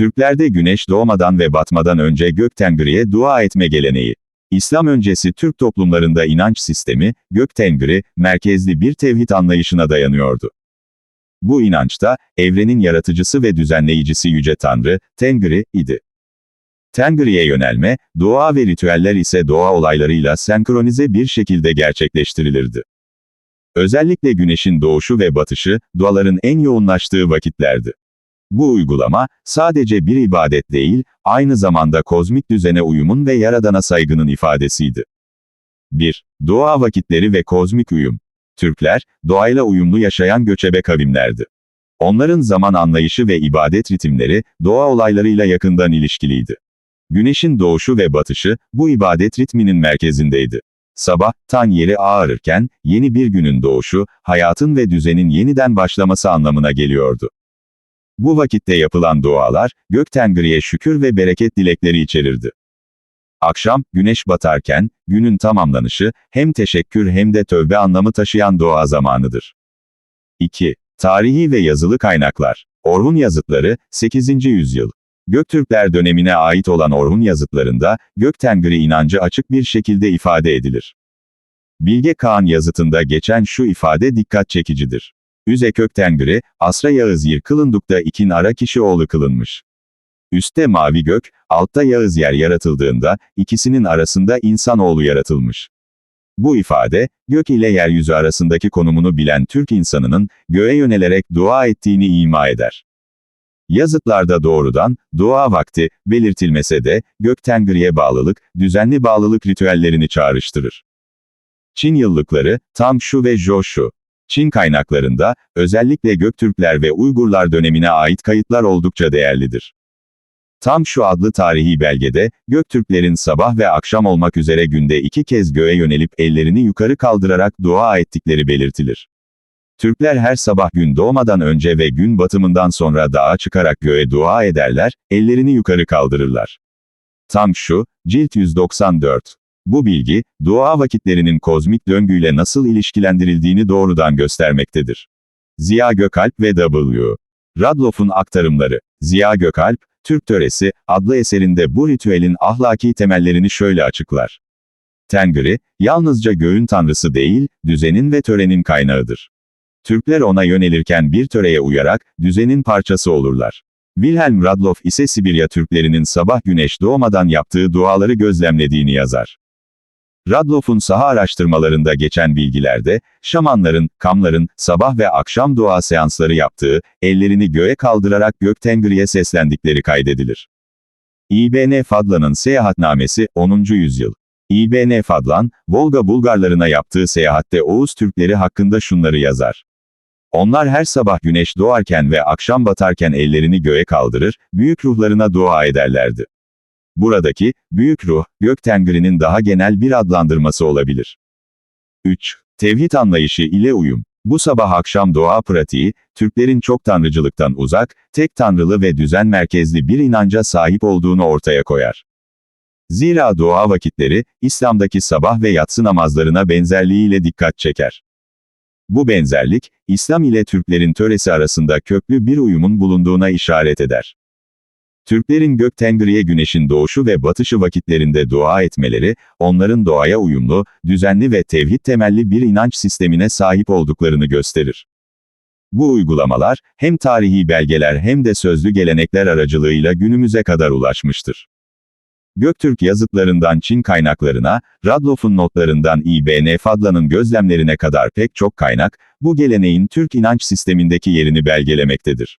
Türklerde güneş doğmadan ve batmadan önce Göktengri'ye dua etme geleneği. İslam öncesi Türk toplumlarında inanç sistemi, Göktengri, merkezli bir tevhid anlayışına dayanıyordu. Bu inançta, evrenin yaratıcısı ve düzenleyicisi Yüce Tanrı, Tengri, idi. Tengri'ye yönelme, dua ve ritüeller ise doğa olaylarıyla senkronize bir şekilde gerçekleştirilirdi. Özellikle güneşin doğuşu ve batışı, duaların en yoğunlaştığı vakitlerdi. Bu uygulama, sadece bir ibadet değil, aynı zamanda kozmik düzene uyumun ve yaradana saygının ifadesiydi. 1. Doğa vakitleri ve kozmik uyum. Türkler, doğayla uyumlu yaşayan göçebe kavimlerdi. Onların zaman anlayışı ve ibadet ritimleri, doğa olaylarıyla yakından ilişkiliydi. Güneşin doğuşu ve batışı, bu ibadet ritminin merkezindeydi. Sabah, tan yeri ağarırken, yeni bir günün doğuşu, hayatın ve düzenin yeniden başlaması anlamına geliyordu. Bu vakitte yapılan dualar, Göktengri'ye şükür ve bereket dilekleri içerirdi. Akşam, güneş batarken, günün tamamlanışı, hem teşekkür hem de tövbe anlamı taşıyan dua zamanıdır. 2. Tarihi ve yazılı kaynaklar. Orhun yazıtları, 8. yüzyıl. Göktürkler dönemine ait olan Orhun yazıtlarında, Göktengri inancı açık bir şekilde ifade edilir. Bilge Kağan yazıtında geçen şu ifade dikkat çekicidir. Üze Köktengri, Asra Yağız Yir Kılınduk'ta ikin ara kişi oğlu kılınmış. Üste mavi gök, altta Yağız yer yaratıldığında, ikisinin arasında insanoğlu yaratılmış. Bu ifade, gök ile yeryüzü arasındaki konumunu bilen Türk insanının, göğe yönelerek dua ettiğini ima eder. Yazıtlarda doğrudan, dua vakti, belirtilmese de, Göktengri'ye bağlılık, düzenli bağlılık ritüellerini çağrıştırır. Çin yıllıkları, Tam Shu ve Jo. Çin kaynaklarında, özellikle Göktürkler ve Uygurlar dönemine ait kayıtlar oldukça değerlidir. Tam şu adlı tarihi belgede, Göktürklerin sabah ve akşam olmak üzere günde iki kez göğe yönelip ellerini yukarı kaldırarak dua ettikleri belirtilir. Türkler her sabah gün doğmadan önce ve gün batımından sonra dağa çıkarak göğe dua ederler, ellerini yukarı kaldırırlar. Tam şu, cilt 194. Bu bilgi, dua vakitlerinin kozmik döngüyle nasıl ilişkilendirildiğini doğrudan göstermektedir. Ziya Gökalp ve W. Radloff'un aktarımları. Ziya Gökalp, Türk Töresi, adlı eserinde bu ritüelin ahlaki temellerini şöyle açıklar. Tengri, yalnızca göğün tanrısı değil, düzenin ve törenin kaynağıdır. Türkler ona yönelirken bir töreye uyarak, düzenin parçası olurlar. Wilhelm Radloff ise Sibirya Türklerinin sabah güneş doğmadan yaptığı duaları gözlemlediğini yazar. Radloff'un saha araştırmalarında geçen bilgilerde, şamanların, kamların, sabah ve akşam dua seansları yaptığı, ellerini göğe kaldırarak Göktengri'ye seslendikleri kaydedilir. İbn Fadlan'ın seyahatnamesi, 10. yüzyıl. İbn Fadlan, Volga Bulgarlarına yaptığı seyahatte Oğuz Türkleri hakkında şunları yazar. Onlar her sabah güneş doğarken ve akşam batarken ellerini göğe kaldırır, büyük ruhlarına dua ederlerdi. Buradaki, büyük ruh, Göktengri'nin daha genel bir adlandırması olabilir. 3. Tevhid anlayışı ile uyum. Bu sabah akşam dua pratiği, Türklerin çok tanrıcılıktan uzak, tek tanrılı ve düzen merkezli bir inanca sahip olduğunu ortaya koyar. Zira dua vakitleri, İslam'daki sabah ve yatsı namazlarına benzerliğiyle dikkat çeker. Bu benzerlik, İslam ile Türklerin töresi arasında köklü bir uyumun bulunduğuna işaret eder. Türklerin Göktengri'ye güneşin doğuşu ve batışı vakitlerinde dua etmeleri, onların doğaya uyumlu, düzenli ve tevhid temelli bir inanç sistemine sahip olduklarını gösterir. Bu uygulamalar, hem tarihi belgeler hem de sözlü gelenekler aracılığıyla günümüze kadar ulaşmıştır. Göktürk yazıtlarından Çin kaynaklarına, Radloff'un notlarından İBN Fadlan'ın gözlemlerine kadar pek çok kaynak, bu geleneğin Türk inanç sistemindeki yerini belgelemektedir.